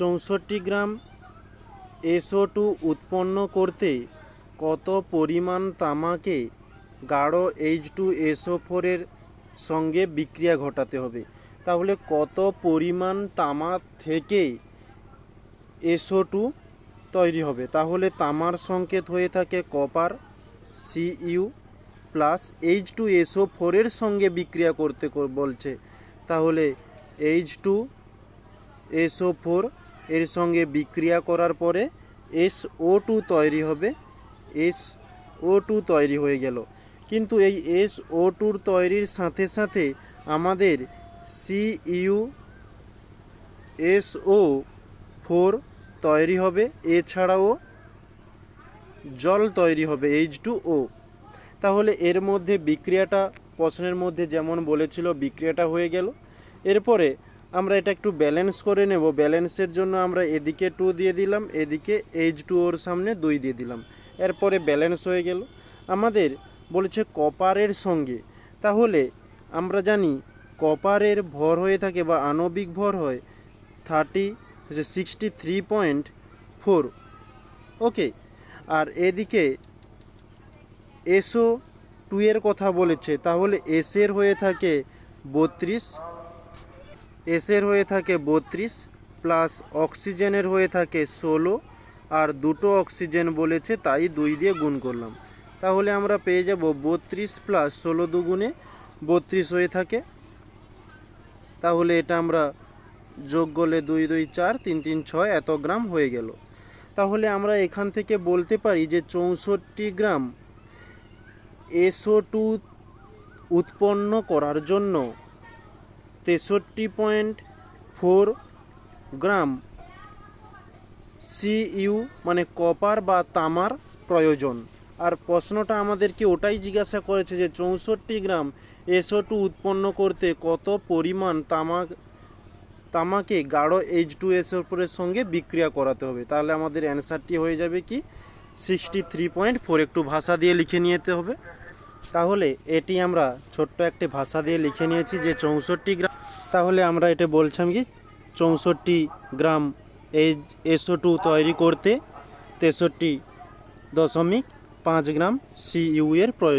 চৌষট্টি গ্রাম S O two উৎপন্ন করতে কত পরিমাণ তামাকে গাঢ় এইচ টু এসও ফোরের সঙ্গে বিক্রিয়া ঘটাতে হবে? তাহলে কত পরিমাণ তামা থেকে এসও টু তৈরি হবে? তাহলে তামার সংকেত হয়ে থাকে copper CU plus H two SO ফোরের সঙ্গে বিক্রিয়া করতে বলছে। তাহলে এইচ টু এসও ফোর এর সঙ্গে বিক্রিয়া করার পরে এস ও টু তৈরি হবে। এস ও টু তৈরি হয়ে গেল। কিন্তু এই এস ও টুর তৈরির সাথে সাথে আমাদের সিইউ এসও ফোর তৈরি হবে। এছাড়াও জল তৈরি হবে, এইচ টু ও। তাহলে এর মধ্যে বিক্রিয়াটা প্রশ্নের মধ্যে যেমন বলেছিল, বিক্রিয়াটা হয়ে গেল। এরপরে আমরা এটা একটু ব্যালেন্স করে নেব। ব্যালেন্সের জন্য আমরা এদিকে টু দিয়ে দিলাম, এদিকে এইচ টু ওর সামনে দুই দিয়ে দিলাম। এরপরে ব্যালেন্স হয়ে গেল। আমাদের বলেছে কপারের সঙ্গে। তাহলে আমরা জানি কপারের ভর হয়ে থাকে বা আণবিক ভর হয় thirty sixty three point four okay আর এদিকে এসও টু এর কথা বলেছে। তাহলে এসের হয়ে থাকে বত্রিশ এসের হয়ে থাকে বত্রিশ প্লাস অক্সিজেনের হয়ে থাকে ষোলো, আর দুটো অক্সিজেন বলেছে তাই দুই দিয়ে গুণ করলাম। তাহলে আমরা পেয়ে যাব বত্রিশ প্লাস ষোলো দুগুণে বত্রিশ হয়ে থাকে। তাহলে এটা আমরা যোগ করলে দুই দুই, চার, তিন তিন, ছয়, এত গ্রাম হয়ে গেল। তাহলে আমরা এখান থেকে বলতে পারি যে চৌষট্টি গ্রাম এসও টু উৎপন্ন করার জন্য তেষট্টি পয়েন্ট ফোর গ্রাম সিইউ মানে কপার বা তামার প্রয়োজন। আর প্রশ্নটা আমাদেরকে ওটাই জিজ্ঞাসা করেছে যে চৌষট্টি গ্রাম এসও টু উৎপন্ন করতে কত পরিমাণ তামা, তামাকে গাঢ় এইচ টু এসও ফোরের সঙ্গে বিক্রিয়া করাতে হবে? তাহলে আমাদের অ্যান্সারটি হয়ে যাবে কি? Sixty three point four. একটু ভাষা দিয়ে লিখে নিতে হবে। তাহলে এটি আমরা ছোট্ট একটি ভাষা দিয়ে লিখে নিয়েছি যে চৌষট্টি গ্রাম তাহলে আমরা এটা বলছিলাম কি, চৌষট্টি গ্রাম এসও টু তৈরি করতে তেষট্টি দশমিক পাঁচ গ্রাম সিইউ এর প্রয়োজন।